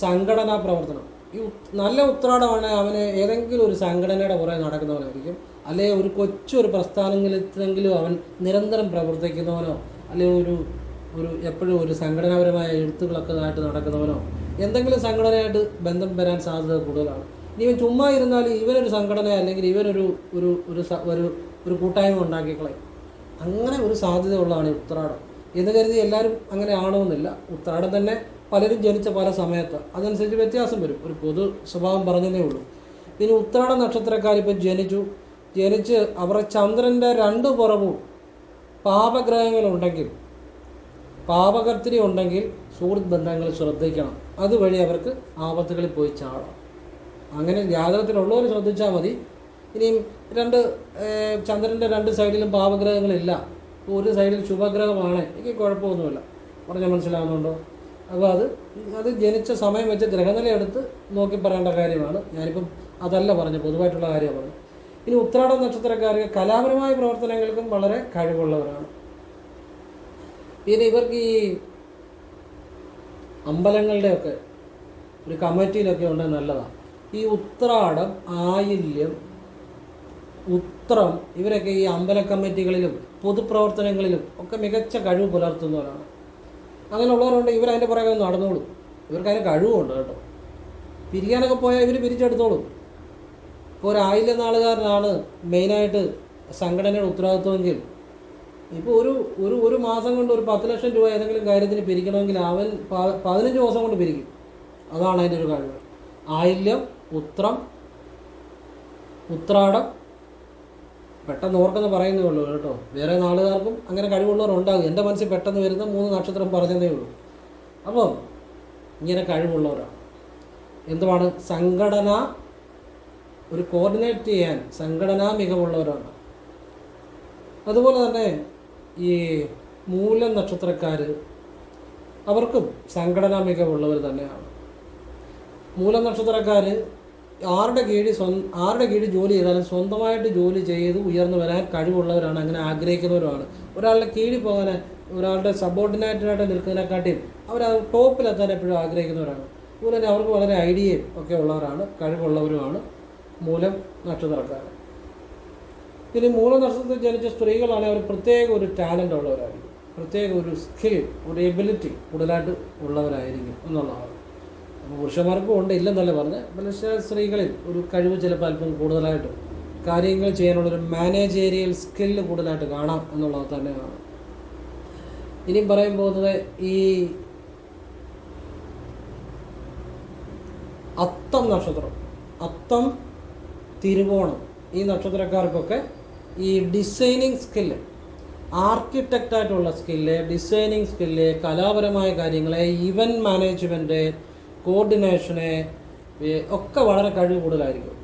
സംഘടനാ പ്രവർത്തനം. ഈ നല്ല ഉത്രാടമാണ് അവന് ഏതെങ്കിലും ഒരു സംഘടനയുടെ പുറകെ നടക്കുന്നവനായിരിക്കും. അല്ലെങ്കിൽ ഒരു കൊച്ചൊരു പ്രസ്ഥാനങ്ങളിലെങ്കിലും അവൻ നിരന്തരം പ്രവർത്തിക്കുന്നവനോ അല്ലെങ്കിൽ ഒരു ഒരു എപ്പോഴും ഒരു സംഘടനാപരമായ എഴുത്തുകളൊക്കെ ആയിട്ട് നടക്കുന്നവനോ എന്തെങ്കിലും സംഘടനയായിട്ട് ബന്ധം വരാൻ സാധ്യത കൂടുതലാണ്. ഇവൻ ചുമ്മാ ഇരുന്നാൽ ഇവനൊരു സംഘടന അല്ലെങ്കിൽ ഇവനൊരു ഒരു ഒരു ഒരു ഒരു കൂട്ടായ്മ ഉണ്ടാക്കിക്കളയും. അങ്ങനെ ഒരു സാധ്യത ഉള്ളതാണ് ഉത്രാടം. എന്ന് കരുതി എല്ലാവരും അങ്ങനെ ആണമെന്നില്ല ഉത്രാടം തന്നെ പലരും ജനിച്ച പല സമയത്ത് അതനുസരിച്ച് വ്യത്യാസം വരും. ഒരു പൊതു സ്വഭാവം പറഞ്ഞതേ ഉള്ളൂ. ഇനി ഉത്രാട നക്ഷത്രക്കാർ ഇപ്പം ജനിച്ചു. ജനിച്ച് അവരുടെ ചന്ദ്രന്റെ രണ്ട് പുറവും പാപഗ്രഹങ്ങളുണ്ടെങ്കിൽ പാപകർത്തിരി ഉണ്ടെങ്കിൽ സുഹൃത്ത് ബന്ധങ്ങൾ ശ്രദ്ധിക്കണം. അതുവഴി അവർക്ക് ആപത്തുകളിൽ പോയി ചാടാം. അങ്ങനെ ജാതകത്തിലുള്ളവർ ശ്രദ്ധിച്ചാൽ മതി. ഇനിയും രണ്ട് ചന്ദ്രന്റെ രണ്ട് സൈഡിലും പാപഗ്രഹങ്ങളില്ല. ഒരു സൈഡിൽ ശുഭഗ്രഹമാണ്. എനിക്ക് കുഴപ്പമൊന്നുമില്ല. പറഞ്ഞ മനസ്സിലാവുന്നുണ്ടോ? അപ്പോൾ അത് അത് ജനിച്ച സമയം വെച്ച് ഗ്രഹനില എടുത്ത് നോക്കി പറയേണ്ട കാര്യമാണ്. ഞാനിപ്പം അതല്ല പറഞ്ഞു പൊതുവായിട്ടുള്ള കാര്യമാണ് പറഞ്ഞു ഇനി ഉത്രാട നക്ഷത്രക്കാർക്ക് കലാപരമായ പ്രവർത്തനങ്ങൾക്കും വളരെ കഴിവുള്ളവരാണ്. പിന്നെ ഇവർക്ക് ഈ അമ്പലങ്ങളുടെയൊക്കെ ഒരു കമ്മിറ്റിയിലൊക്കെ ഉണ്ടെങ്കിൽ നല്ലതാണ്. ഈ ഉത്രാടം ആയില്യം ഉത്രം ഇവരൊക്കെ ഈ അമ്പല കമ്മിറ്റികളിലും പൊതുപ്രവർത്തനങ്ങളിലും ഒക്കെ മികച്ച കഴിവ് പുലർത്തുന്നവരാണ്. അങ്ങനെയുള്ളവരുണ്ട് ഇവർ അതിന്റെ പുറകെ നടന്നോളും. ഇവർക്ക് അതിന് കഴിവുണ്ട് കേട്ടോ. പിരിക്കാനൊക്കെ പോയാൽ ഇവർ പിരിച്ചെടുത്തോളും. ഇപ്പോൾ ഒരു ആയില്യ നാളുകാരനാണ് മെയിനായിട്ട് സംഘടനയുടെ ഉത്തരവാദിത്വമെങ്കിൽ. ഇപ്പോൾ ഒരു ഒരു ഒരു മാസം കൊണ്ട് ഒരു പത്ത് ലക്ഷം രൂപ ഏതെങ്കിലും കാര്യത്തിന് പിരിക്കണമെങ്കിൽ അവൻ പതിനഞ്ച് ദിവസം കൊണ്ട് പിരിക്കും. അതാണ് അതിന്റെ ഒരു കഴിവ്. ആയില്യം ഉത്രം ഉത്രാടം. പെട്ടെന്ന് ഓർക്കെന്ന് പറയുന്നേ ഉള്ളൂ കേട്ടോ. വേറെ നാളുകാർക്കും അങ്ങനെ കഴിവുള്ളവരുണ്ടാകും. എന്റെ മനസ്സിൽ പെട്ടെന്ന് വരുന്ന മൂന്ന് നക്ഷത്രം പറഞ്ഞതേ ഉള്ളൂ. അപ്പോൾ ഇങ്ങനെ കഴിവുള്ളവരാണ് എന്തുവാണ്? സംഘടന ഒരു കോർഡിനേറ്റ് ചെയ്യാൻ സംഘടനാ മികവുള്ളവരാണ്. അതുപോലെ തന്നെ ഈ മൂല നക്ഷത്രക്കാർ അവർക്കും സംഘടനാ മികവുള്ളവർ തന്നെയാണ്. മൂല നക്ഷത്രക്കാർ ആരുടെ കീഴിൽ സ്വ ആരുടെ കീഴിൽ ജോലി ചെയ്താലും സ്വന്തമായിട്ട് ജോലി ചെയ്ത് ഉയർന്നു വരാൻ കഴിവുള്ളവരാണ് അങ്ങനെ ആഗ്രഹിക്കുന്നവരുമാണ്. ഒരാളുടെ കീഴിൽ പോകാൻ ഒരാളുടെ സബോർഡിനേറ്ററായിട്ട് നിൽക്കുന്നതിനെക്കാട്ടിയും അവർ ടോപ്പിലെത്താൻ എപ്പോഴും ആഗ്രഹിക്കുന്നവരാണ്. അതുപോലെ തന്നെ അവർക്ക് വളരെ ഐഡിയയും ഒക്കെ ഉള്ളവരാണ് കഴിവുള്ളവരുമാണ് മൂലം നക്ഷത്രക്കാർ ഇനി മൂല നക്ഷത്രത്തിൽ ജനിച്ച സ്ത്രീകളാണെങ്കിൽ അവർ പ്രത്യേക ഒരു ടാലന്റ് ഉള്ളവരായിരിക്കും. പ്രത്യേക ഒരു സ്കിൽ ഒരു എബിലിറ്റി കൂടുതലായിട്ട് ഉള്ളവരായിരിക്കും എന്നുള്ളതാണ്. പുരുഷന്മാർക്കും ഉണ്ട് ഇല്ലെന്നല്ല പറഞ്ഞ്. പക്ഷേ സ്ത്രീകളിൽ ഒരു കഴിവ് ചിലപ്പോൾ അല്പം കൂടുതലായിട്ട് കാര്യങ്ങൾ ചെയ്യാനുള്ളൊരു മാനേജേരിയൽ സ്കില്ല് കൂടുതലായിട്ട് കാണാം എന്നുള്ളത് തന്നെയാണ്. ഇനിയും പറയാൻ പോകുന്നത് ഈ അത്തം നക്ഷത്രം അത്തം തിരുവോണം ഈ നക്ഷത്രക്കാർക്കൊക്കെ ഈ ഡിസൈനിങ് സ്കില്ല് ആർക്കിടെക്റ്റായിട്ടുള്ള സ്കില്ല് ഡിസൈനിങ് സ്കില്ല് കലാപരമായ കാര്യങ്ങളെ ഇവന്റ് മാനേജ്മെന്റ് കോർഡിനേഷന് ഒക്കെ വളരെ കഴിവ് കൂടുതലായിരിക്കും.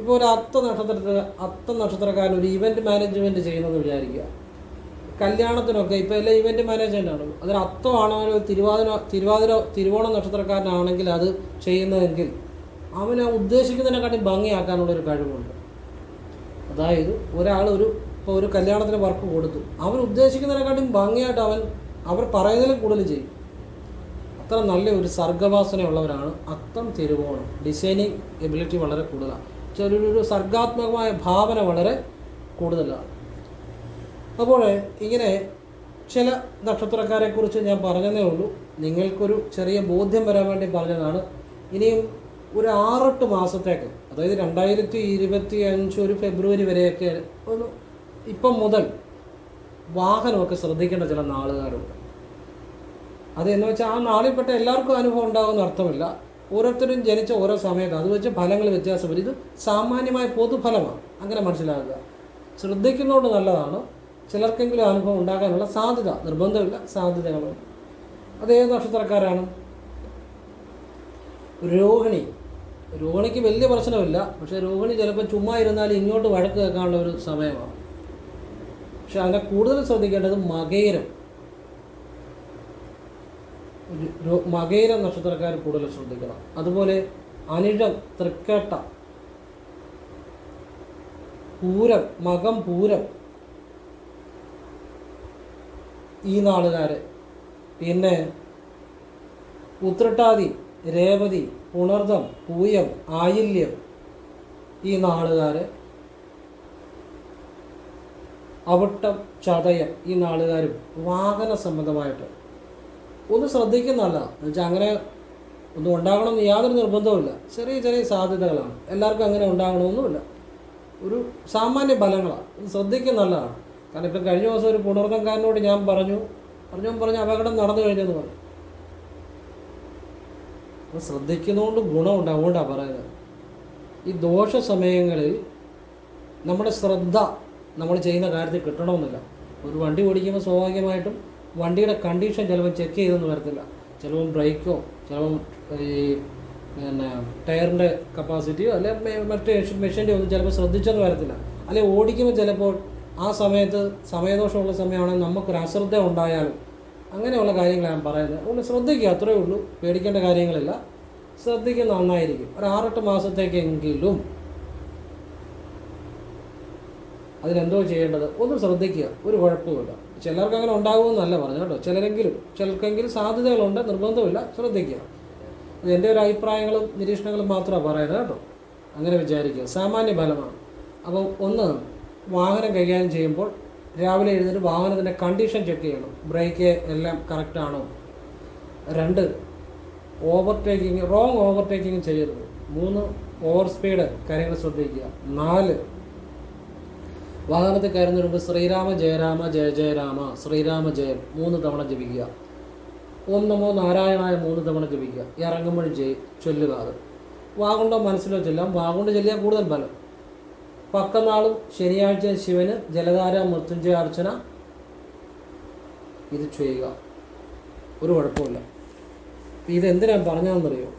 ഇപ്പോൾ ഒരു അത്ത നക്ഷത്രത്തിൽ അത്ത നക്ഷത്രക്കാരൻ ഒരു ഇവന്റ് മാനേജ്മെന്റ് ചെയ്യുന്നത് വിചാരിക്കുക. കല്യാണത്തിനൊക്കെ ഇപ്പോൾ എല്ലാം ഇവന്റ് മാനേജ്മെന്റ് ആണ്. അതൊരു അത്തമാണോ തിരുവാതിര തിരുവാതിര തിരുവോണം നക്ഷത്രക്കാരനാണെങ്കിൽ അത് ചെയ്യുന്നതെങ്കിൽ അവൻ ആ ഉദ്ദേശിക്കുന്നതിനെക്കാട്ടി ഭംഗിയാക്കാനുള്ളൊരു കഴിവുണ്ട്. അതായത് ഒരാൾ ഒരു ഇപ്പോൾ ഒരു കല്യാണത്തിന് വർക്ക് കൊടുത്തു. അവൻ ഉദ്ദേശിക്കുന്നതിനെക്കാട്ടും ഭംഗിയായിട്ട് അവൻ അവർ പറയുന്നതിലും കൂടുതൽ ചെയ്യും. അത്ര നല്ല ഒരു സർഗവാസനയുള്ളവരാണ്. അത്തം തിരുവോണം. ഡിസൈനിങ് എബിലിറ്റി വളരെ കൂടുതലാണ്. ചെറിയൊരു സർഗാത്മകമായ ഭാവന വളരെ കൂടുതലാണ്. അപ്പോൾ ഇങ്ങനെ ചില നക്ഷത്രക്കാരെക്കുറിച്ച് ഞാൻ പറഞ്ഞതേ ഉള്ളൂ. നിങ്ങൾക്കൊരു ചെറിയ ബോധ്യം വരാൻ വേണ്ടി പറഞ്ഞതാണ്. ഇനിയും ഒരു ആറെട്ട് മാസത്തേക്ക് അതായത് രണ്ടായിരത്തി ഇരുപത്തി അഞ്ച് ഒരു ഫെബ്രുവരി വരെയൊക്കെ ഒന്ന് ഇപ്പം മുതൽ വാഹനമൊക്കെ ശ്രദ്ധിക്കേണ്ട ചില നാളുകാരുണ്ട് അത് എന്ന് വെച്ചാൽ ആ നാളിൽപ്പെട്ട എല്ലാവർക്കും അനുഭവം ഉണ്ടാകുമെന്ന് അർത്ഥമില്ല. ഓരോരുത്തരും ജനിച്ച ഓരോ സമയത്ത് അത് വെച്ച് ഫലങ്ങൾ വ്യത്യാസം വരും. ഇത് സാമാന്യമായ പൊതുഫലമാണ്. അങ്ങനെ മനസ്സിലാക്കുക. ശ്രദ്ധിക്കുന്നതുകൊണ്ട് നല്ലതാണ്. ചിലർക്കെങ്കിലും അനുഭവം ഉണ്ടാകാനുള്ള സാധ്യത നിർബന്ധമില്ല സാധ്യതകളുണ്ട്. അത് ഏത് നക്ഷത്രക്കാരാണ്? രോഹിണി. രോഹിണിക്ക് വലിയ പ്രശ്നമില്ല. പക്ഷേ രോഹിണി ചിലപ്പോൾ ചുമ്മാ ഇരുന്നാൽ ഇങ്ങോട്ട് വഴക്ക് കേൾക്കാനുള്ള ഒരു സമയമാണ്. പക്ഷെ അങ്ങനെ കൂടുതൽ ശ്രദ്ധിക്കേണ്ടത് മകയിരം ഒരു രോ- മകയിര നക്ഷത്രക്കാർ കൂടുതൽ ശ്രദ്ധിക്കണം. അതുപോലെ അനിഴം തൃക്കേട്ട പൂരം മകം പൂരം ഈ നാളുകാര്. പിന്നെ ഉത്രട്ടാതി രേവതി പുണർദം പൂയം ആയില്യം ഈ നാളുകാര്. അവിട്ടം ചതയം ഈ നാളുകാരും വാഹന സംബന്ധമായിട്ട് ഒന്ന് ശ്രദ്ധിക്കുന്നതല്ല. എന്നുവെച്ചാൽ അങ്ങനെ ഒന്നും ഉണ്ടാകണമെന്ന് യാതൊരു നിർബന്ധവുമില്ല ചെറിയ ചെറിയ സാധ്യതകളാണ്. എല്ലാവർക്കും അങ്ങനെ ഉണ്ടാകണമെന്നുമില്ല. ഒരു സാമാന്യ ഫലങ്ങളാണ് ഇത് ശ്രദ്ധിക്കുന്നതല്ലതാണ് കാരണം ഇപ്പം കഴിഞ്ഞ ദിവസം ഒരു പുണർന്നംകാരനോട് ഞാൻ പറഞ്ഞു പറഞ്ഞു പറഞ്ഞു അപകടം നടന്നു കഴിഞ്ഞെന്ന് പറഞ്ഞു. അപ്പം ശ്രദ്ധിക്കുന്നതുകൊണ്ട് ഗുണമുണ്ട് അതുകൊണ്ടാണ് പറയുന്നത്. ഈ ദോഷ സമയങ്ങളിൽ നമ്മുടെ ശ്രദ്ധ നമ്മൾ ചെയ്യുന്ന കാര്യത്തിൽ കിട്ടണമെന്നില്ല. ഒരു വണ്ടി ഓടിക്കുമ്പോൾ സ്വാഭാവികമായിട്ടും വണ്ടിയുടെ കണ്ടീഷൻ ചിലപ്പോൾ ചെക്ക് ചെയ്തൊന്നും വരത്തില്ല. ചിലപ്പം ബ്രേക്കോ ചിലപ്പം ഈ പിന്നെ ടയറിന്റെ കപ്പാസിറ്റിയോ അല്ലെ മറ്റേ മെഷീന്റെ ഒന്നും ചിലപ്പോൾ ശ്രദ്ധിച്ചൊന്നും വരത്തില്ല. അല്ലെ ഓടിക്കുമ്പോൾ ചിലപ്പോൾ ആ സമയത്ത് സമയദോഷമുള്ള സമയമാണെങ്കിൽ നമുക്കൊരു അശ്രദ്ധ ഉണ്ടായാലും അങ്ങനെയുള്ള കാര്യങ്ങളാണ് ഞാൻ പറയുന്നത്. അതുകൊണ്ട് ശ്രദ്ധിക്കുക അത്രയേ ഉള്ളൂ. പേടിക്കേണ്ട കാര്യങ്ങളില്ല. ശ്രദ്ധിക്കുന്ന നന്നായിരിക്കും. ഒരു ആറെട്ട് മാസത്തേക്കെങ്കിലും അതിനെന്തോ ചെയ്യേണ്ടത്. ഒന്ന് ശ്രദ്ധിക്കുക. ഒരു കുഴപ്പമില്ല ചിലർക്ക് അങ്ങനെ ഉണ്ടാകുമെന്നല്ല പറഞ്ഞു കേട്ടോ. ചിലരെങ്കിലും ചിലർക്കെങ്കിലും സാധ്യതകളുണ്ട് നിർബന്ധമില്ല ശ്രദ്ധിക്കുക. അത് എന്റെ ഒരു അഭിപ്രായങ്ങളും നിരീക്ഷണങ്ങളും മാത്രമാണ് പറയുന്നത് കേട്ടോ. അങ്ങനെ വിചാരിക്കുക. സാമാന്യ ഫലമാണ്. അപ്പോൾ ഒന്ന് വാഹനം കൈകാര്യം ചെയ്യുമ്പോൾ രാവിലെ എഴുന്നേറ്റ് വാഹനത്തിന്റെ കണ്ടീഷൻ ചെക്ക് ചെയ്യണം. ബ്രേക്ക് എല്ലാം കറക്റ്റാണോ രണ്ട് ഓവർടേക്കിങ് റോങ് ഓവർടേക്കിങ് ചെയ്യരുത്. മൂന്ന് ഓവർ സ്പീഡ് കാര്യങ്ങൾ ശ്രദ്ധിക്കുക. നാല് വാഹനത്തിൽ കയറുന്നതിന് മുമ്പ് ശ്രീരാമ ജയരാമ ജയ ജയരാമ ശ്രീരാമ ജയം മൂന്ന് തവണ ജപിക്കുക. ഓം നമോ നാരായണായ മൂന്ന് തവണ ജപിക്കുക. ഇറങ്ങുമ്പോൾ ജയ് ചൊല്ലുക അത് വാഗുണ്ടോ മനസ്സിലോ ചൊല്ലാം. വാഗുണ്ട് ചൊല്ലിയാൽ കൂടുതൽ ഫലം. പക്കനാളും ശനിയാഴ്ച ശിവന് ജലധാര മൃത്യുഞ്ജയ അർച്ചന. ഇത് ചെയ്യുക. ഒരു കുഴപ്പമില്ല ഇതെന്തിനാ പറഞ്ഞതെന്നറിയോ?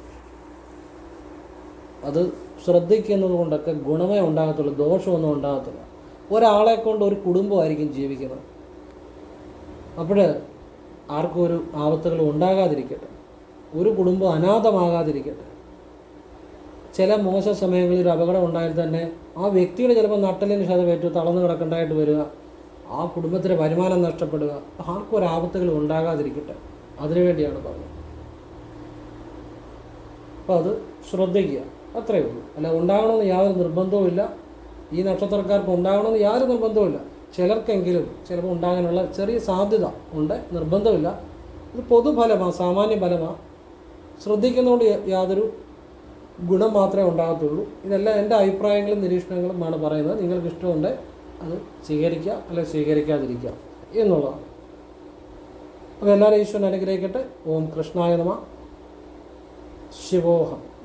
അത് ശ്രദ്ധിക്കുന്നത് കൊണ്ടൊക്കെ ഗുണമേ ഉണ്ടാകത്തുള്ളൂ ദോഷമൊന്നും ഉണ്ടാകത്തില്ല. ഒരാളെ കൊണ്ട് ഒരു കുടുംബമായിരിക്കും ജീവിക്കുന്നത്. അപ്പോൾ ആർക്കും ഒരു ആപത്തുകൾ ഉണ്ടാകാതിരിക്കട്ടെ. ഒരു കുടുംബം അനാഥമാകാതിരിക്കട്ടെ. ചില മോശ സമയങ്ങളിൽ ഒരു അപകടം ഉണ്ടായാൽ തന്നെ ആ വ്യക്തിയുടെ ചിലപ്പോൾ നട്ടലിന് ക്ഷതമേറ്റു തളർന്നു കിടക്കേണ്ടതായിട്ട് വരിക. ആ കുടുംബത്തിന്റെ വരുമാനം നഷ്ടപ്പെടുക. ആർക്കും ഒരു ആപത്തുകൾ ഉണ്ടാകാതിരിക്കട്ടെ. അതിനുവേണ്ടിയാണ് പറഞ്ഞത്. അപ്പോൾ അത് ശ്രദ്ധിക്കുക. അത്രയേ ഉള്ളൂ. അല്ല ഉണ്ടാകണമെന്ന് യാതൊരു നിർബന്ധവുമില്ല. ഈ നക്ഷത്രക്കാർക്ക് ഉണ്ടാകണമെന്ന് യാതൊരു നിർബന്ധവുമില്ല. ചിലർക്കെങ്കിലും ചിലപ്പോൾ ഉണ്ടാകാനുള്ള ചെറിയ സാധ്യത ഉണ്ട് നിർബന്ധമില്ല. ഇത് പൊതുഫലമാണ് സാമാന്യ ഫലമാണ് ശ്രദ്ധിക്കുന്നതുകൊണ്ട് യാതൊരു ഗുണം മാത്രമേ ഉണ്ടാകത്തുള്ളൂ. ഇതെല്ലാം എന്റെ അഭിപ്രായങ്ങളും നിരീക്ഷണങ്ങളും ആണ് പറയുന്നത്. നിങ്ങൾക്ക് ഇഷ്ടമുണ്ട് അത് സ്വീകരിക്കുക അല്ലെങ്കിൽ സ്വീകരിക്കാതിരിക്കുക എന്നുള്ളതാണ്. അപ്പോൾ എല്ലാവരും ഈശ്വരൻ അനുഗ്രഹിക്കട്ടെ. ഓം കൃഷ്ണായ നമ. ശിവോഹം.